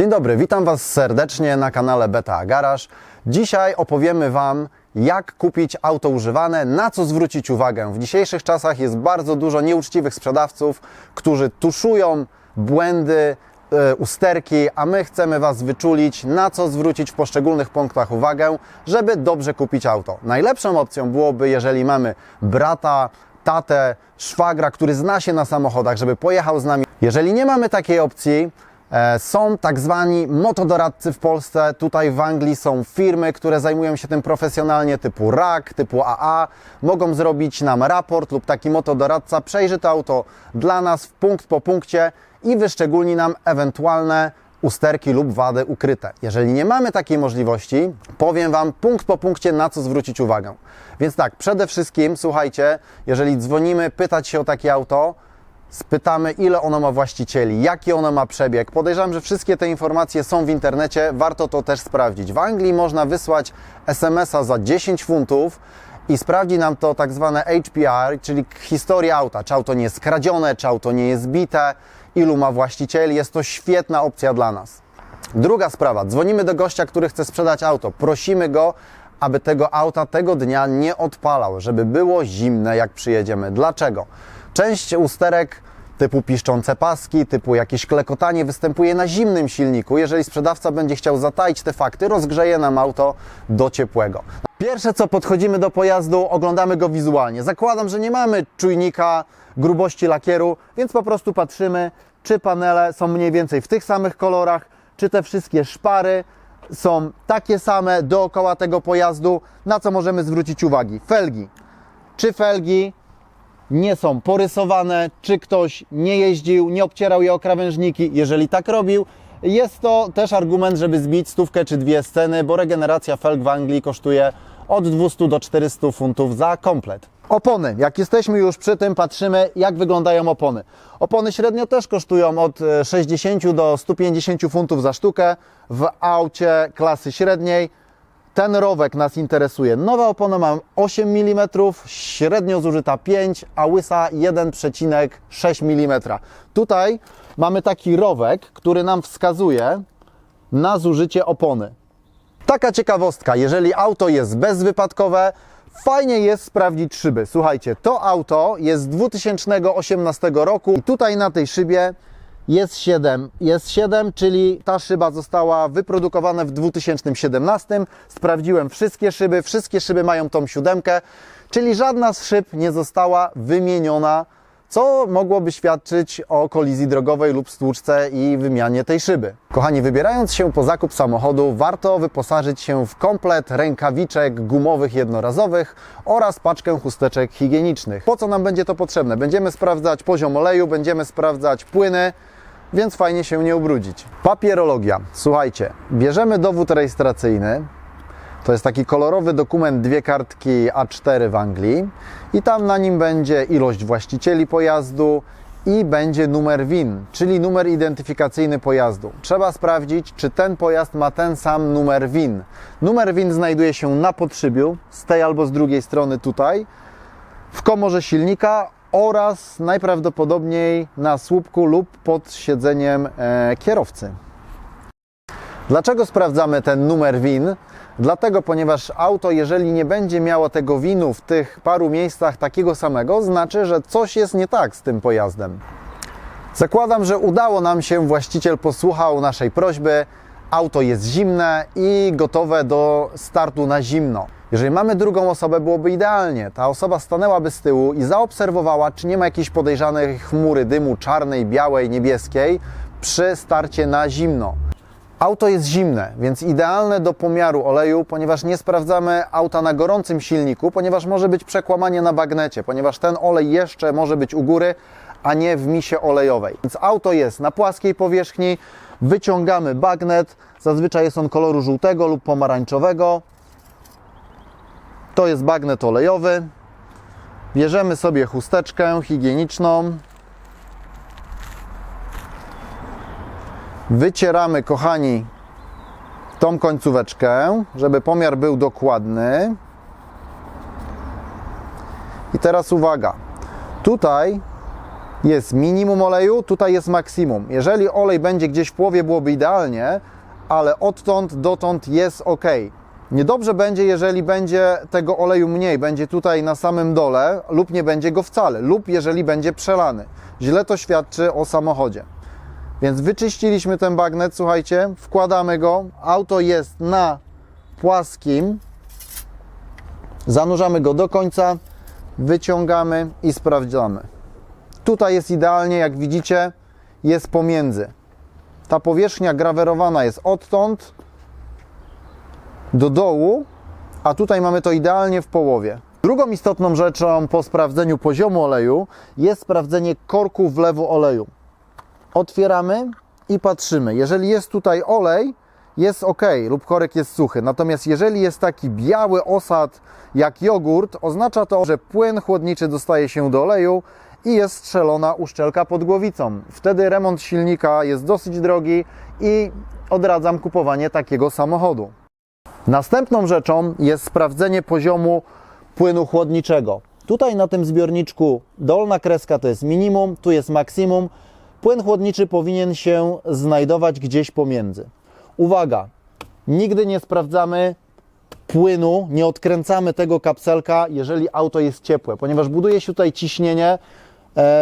Dzień dobry, witam Was serdecznie na kanale Beta Garage. Dzisiaj opowiemy Wam, jak kupić auto używane, na co zwrócić uwagę. W dzisiejszych czasach jest bardzo dużo nieuczciwych sprzedawców, którzy tuszują błędy, e, usterki, a my chcemy Was wyczulić, na co zwrócić w poszczególnych punktach uwagę, żeby dobrze kupić auto. Najlepszą opcją byłoby, jeżeli mamy brata, tatę, szwagra, który zna się na samochodach, żeby pojechał z nami. Jeżeli nie mamy takiej opcji, są tak zwani motodoradcy w Polsce. Tutaj w Anglii są firmy, które zajmują się tym profesjonalnie, typu RAK, typu AA. Mogą zrobić nam raport lub taki motodoradca przejrzy to auto dla nas punkt po punkcie i wyszczególni nam ewentualne usterki lub wady ukryte. Jeżeli nie mamy takiej możliwości, powiem Wam punkt po punkcie, na co zwrócić uwagę. Więc tak, przede wszystkim, słuchajcie, jeżeli dzwonimy pytać się o takie auto, spytamy, ile ono ma właścicieli, jaki ono ma przebieg. Podejrzewam, że wszystkie te informacje są w internecie, warto to też sprawdzić. W Anglii można wysłać SMS-a za 10 funtów i sprawdzi nam to tak zwane HPR, czyli historia auta, czy auto nie jest kradzione, czy auto nie jest bite, ilu ma właścicieli. Jest to świetna opcja dla nas. Druga sprawa, dzwonimy do gościa, który chce sprzedać auto. Prosimy go, aby tego auta tego dnia nie odpalał, żeby było zimne, jak przyjedziemy. Dlaczego? Część usterek typu piszczące paski, typu jakieś klekotanie występuje na zimnym silniku. Jeżeli sprzedawca będzie chciał zataić te fakty, rozgrzeje nam auto do ciepłego. Pierwsze co podchodzimy do pojazdu, oglądamy go wizualnie. Zakładam, że nie mamy czujnika grubości lakieru, więc po prostu patrzymy, czy panele są mniej więcej w tych samych kolorach, czy te wszystkie szpary są takie same dookoła tego pojazdu, na co możemy zwrócić uwagi. Felgi. Czy felgi nie są porysowane, czy ktoś nie jeździł, nie obcierał je o krawężniki. Jeżeli tak robił, jest to też argument, żeby zbić stówkę czy dwie sceny, bo regeneracja felg w Anglii kosztuje od 200 do 400 funtów za komplet. Opony. Jak jesteśmy już przy tym, patrzymy, jak wyglądają opony. Opony średnio też kosztują od e, 60 do 150 funtów za sztukę w aucie klasy średniej. Ten rowek nas interesuje. Nowa opona ma 8 mm, średnio zużyta 5, a łysa 1,6 mm. Tutaj mamy taki rowek, który nam wskazuje na zużycie opony. Taka ciekawostka, jeżeli auto jest bezwypadkowe, fajnie jest sprawdzić szyby. Słuchajcie, to auto jest z 2018 roku i tutaj na tej szybie jest 7. Jest 7, czyli ta szyba została wyprodukowana w 2017. Sprawdziłem wszystkie szyby, wszystkie szyby mają tą siódemkę, czyli żadna z szyb nie została wymieniona, co mogłoby świadczyć o kolizji drogowej lub stłuczce i wymianie tej szyby. Kochani, wybierając się po zakup samochodu, warto wyposażyć się w komplet rękawiczek gumowych jednorazowych oraz paczkę chusteczek higienicznych. Po co nam będzie to potrzebne? Będziemy sprawdzać poziom oleju, będziemy sprawdzać płyny, więc fajnie się nie ubrudzić. Papierologia. Słuchajcie, bierzemy dowód rejestracyjny. To jest taki kolorowy dokument, dwie kartki A4 w Anglii i tam na nim będzie ilość właścicieli pojazdu i będzie numer WIN, czyli numer identyfikacyjny pojazdu. Trzeba sprawdzić, czy ten pojazd ma ten sam numer WIN. Numer WIN znajduje się na podszybiu, z tej albo z drugiej strony tutaj, w komorze silnika oraz najprawdopodobniej na słupku lub pod siedzeniem e, kierowcy. Dlaczego sprawdzamy ten numer WIN? Dlatego, ponieważ auto, jeżeli nie będzie miało tego winu w tych paru miejscach takiego samego, znaczy, że coś jest nie tak z tym pojazdem. Zakładam, że udało nam się, właściciel posłuchał naszej prośby, auto jest zimne i gotowe do startu na zimno. Jeżeli mamy drugą osobę, byłoby idealnie. Ta osoba stanęłaby z tyłu i zaobserwowała, czy nie ma jakiejś podejrzanej chmury dymu czarnej, białej, niebieskiej przy starcie na zimno. Auto jest zimne, więc idealne do pomiaru oleju, ponieważ nie sprawdzamy auta na gorącym silniku, ponieważ może być przekłamanie na bagnecie, ponieważ ten olej jeszcze może być u góry, a nie w misie olejowej. Więc auto jest na płaskiej powierzchni, wyciągamy bagnet, zazwyczaj jest on koloru żółtego lub pomarańczowego. To jest bagnet olejowy. Bierzemy sobie chusteczkę higieniczną, Wycieramy, kochani, tą końcóweczkę, żeby pomiar był dokładny. I teraz uwaga. Tutaj jest minimum oleju, tutaj jest maksimum. Jeżeli olej będzie gdzieś w połowie, byłoby idealnie, ale odtąd dotąd jest ok. Niedobrze będzie, jeżeli będzie tego oleju mniej, będzie tutaj na samym dole, lub nie będzie go wcale, lub jeżeli będzie przelany. Źle to świadczy o samochodzie. Więc wyczyściliśmy ten bagnet, słuchajcie, wkładamy go, auto jest na płaskim, zanurzamy go do końca, wyciągamy i sprawdzamy. Tutaj jest idealnie, jak widzicie, jest pomiędzy. Ta powierzchnia grawerowana jest odtąd do dołu, a tutaj mamy to idealnie w połowie. Drugą istotną rzeczą po sprawdzeniu poziomu oleju jest sprawdzenie korku wlewu oleju. Otwieramy i patrzymy. Jeżeli jest tutaj olej, jest ok, lub korek jest suchy. Natomiast jeżeli jest taki biały osad jak jogurt, oznacza to, że płyn chłodniczy dostaje się do oleju i jest strzelona uszczelka pod głowicą. Wtedy remont silnika jest dosyć drogi i odradzam kupowanie takiego samochodu. Następną rzeczą jest sprawdzenie poziomu płynu chłodniczego. Tutaj na tym zbiorniczku dolna kreska to jest minimum, tu jest maksimum. Płyn chłodniczy powinien się znajdować gdzieś pomiędzy. Uwaga, nigdy nie sprawdzamy płynu, nie odkręcamy tego kapselka, jeżeli auto jest ciepłe, ponieważ buduje się tutaj ciśnienie,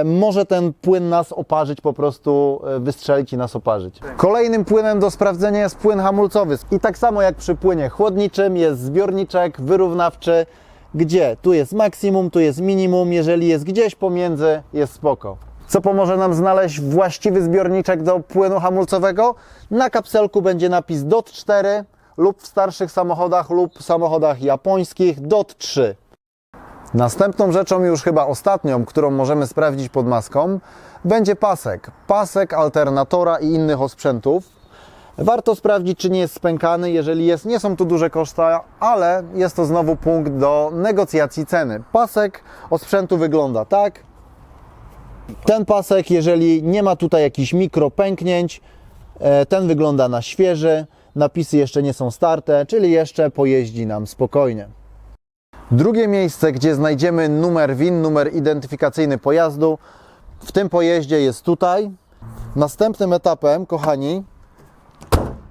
może ten płyn nas oparzyć, po prostu e, wystrzelić i nas oparzyć. Kolejnym płynem do sprawdzenia jest płyn hamulcowy. I tak samo jak przy płynie chłodniczym jest zbiorniczek wyrównawczy, gdzie tu jest maksimum, tu jest minimum, jeżeli jest gdzieś pomiędzy, jest spoko. Co pomoże nam znaleźć właściwy zbiorniczek do płynu hamulcowego? Na kapselku będzie napis DOT 4 lub w starszych samochodach lub samochodach japońskich DOT 3. Następną rzeczą, już chyba ostatnią, którą możemy sprawdzić pod maską, będzie pasek. Pasek alternatora i innych osprzętów. Warto sprawdzić, czy nie jest spękany. Jeżeli jest, nie są tu duże koszta, ale jest to znowu punkt do negocjacji ceny. Pasek osprzętu wygląda tak. Ten pasek, jeżeli nie ma tutaj jakichś mikropęknięć, e, ten wygląda na świeży. Napisy jeszcze nie są starte, czyli jeszcze pojeździ nam spokojnie. Drugie miejsce, gdzie znajdziemy numer WIN, numer identyfikacyjny pojazdu, w tym pojeździe jest tutaj. Następnym etapem, kochani,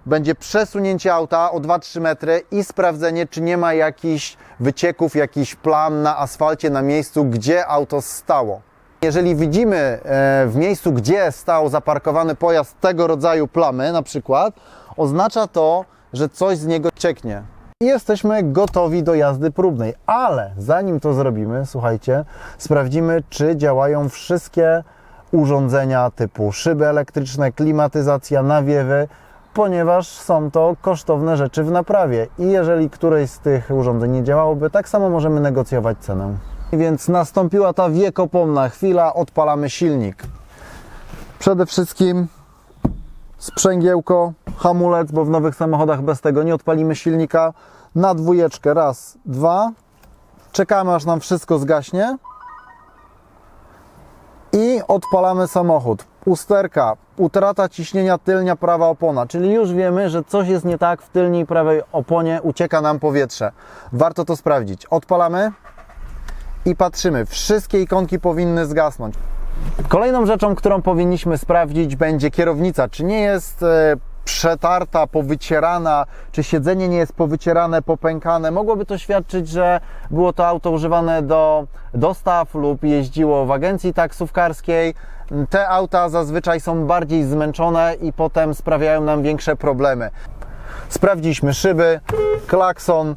będzie przesunięcie auta o 2-3 metry i sprawdzenie, czy nie ma jakichś wycieków, jakichś plam na asfalcie, na miejscu, gdzie auto stało. Jeżeli widzimy e, w miejscu, gdzie stał zaparkowany pojazd tego rodzaju plamy, na przykład, oznacza to, że coś z niego cieknie. Jesteśmy gotowi do jazdy próbnej, ale zanim to zrobimy, słuchajcie, sprawdzimy, czy działają wszystkie urządzenia typu szyby elektryczne, klimatyzacja, nawiewy, ponieważ są to kosztowne rzeczy w naprawie i jeżeli któreś z tych urządzeń nie działałoby, tak samo możemy negocjować cenę. Więc nastąpiła ta wiekopomna chwila, odpalamy silnik. Przede wszystkim sprzęgiełko, hamulec, bo w nowych samochodach bez tego nie odpalimy silnika. Na dwójeczkę, raz, dwa. Czekamy aż nam wszystko zgaśnie. I odpalamy samochód. Usterka, utrata ciśnienia tylnia prawa opona, czyli już wiemy, że coś jest nie tak w tylniej prawej oponie, ucieka nam powietrze. Warto to sprawdzić. Odpalamy i patrzymy. Wszystkie ikonki powinny zgasnąć. Kolejną rzeczą, którą powinniśmy sprawdzić, będzie kierownica. Czy nie jest e, przetarta, powycierana, czy siedzenie nie jest powycierane, popękane. Mogłoby to świadczyć, że było to auto używane do dostaw lub jeździło w agencji taksówkarskiej. Te auta zazwyczaj są bardziej zmęczone i potem sprawiają nam większe problemy. Sprawdziliśmy szyby, klakson,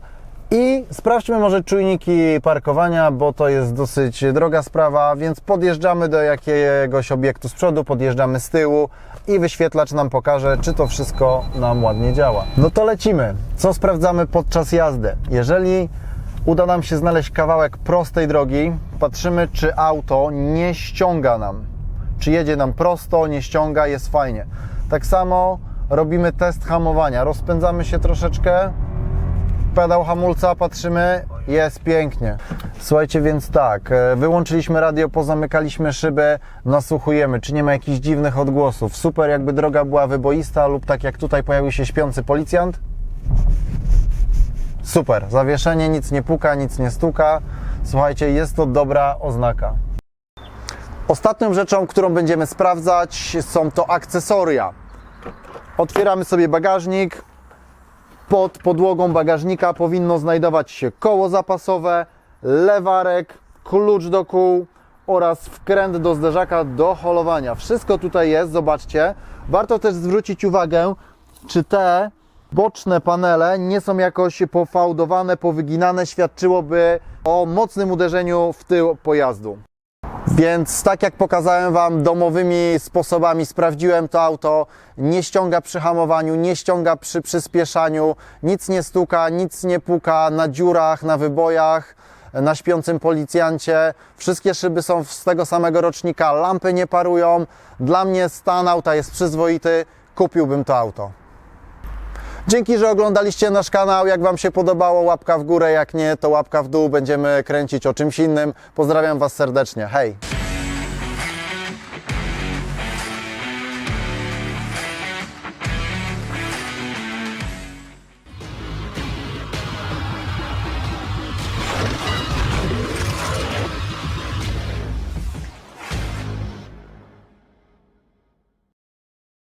i sprawdźmy może czujniki parkowania, bo to jest dosyć droga sprawa, więc podjeżdżamy do jakiegoś obiektu z przodu, podjeżdżamy z tyłu i wyświetlacz nam pokaże, czy to wszystko nam ładnie działa. No to lecimy. Co sprawdzamy podczas jazdy? Jeżeli uda nam się znaleźć kawałek prostej drogi, patrzymy, czy auto nie ściąga nam. Czy jedzie nam prosto, nie ściąga, jest fajnie. Tak samo robimy test hamowania. Rozpędzamy się troszeczkę, pedał hamulca, patrzymy, jest pięknie. Słuchajcie, więc tak, e, wyłączyliśmy radio, pozamykaliśmy szybę, nasłuchujemy, czy nie ma jakichś dziwnych odgłosów. Super, jakby droga była wyboista lub tak jak tutaj pojawił się śpiący policjant. Super, zawieszenie, nic nie puka, nic nie stuka. Słuchajcie, jest to dobra oznaka. Ostatnią rzeczą, którą będziemy sprawdzać, są to akcesoria. Otwieramy sobie bagażnik. Pod podłogą bagażnika powinno znajdować się koło zapasowe, lewarek, klucz do kół oraz wkręt do zderzaka do holowania. Wszystko tutaj jest, zobaczcie. Warto też zwrócić uwagę, czy te boczne panele nie są jakoś pofałdowane, powyginane, świadczyłoby o mocnym uderzeniu w tył pojazdu. Więc tak jak pokazałem Wam domowymi sposobami, sprawdziłem to auto, nie ściąga przy hamowaniu, nie ściąga przy przyspieszaniu, nic nie stuka, nic nie puka na dziurach, na wybojach, na śpiącym policjancie. Wszystkie szyby są z tego samego rocznika, lampy nie parują. Dla mnie stan auta jest przyzwoity, kupiłbym to auto. Dzięki, że oglądaliście nasz kanał. Jak Wam się podobało, łapka w górę, jak nie, to łapka w dół. Będziemy kręcić o czymś innym. Pozdrawiam Was serdecznie. Hej!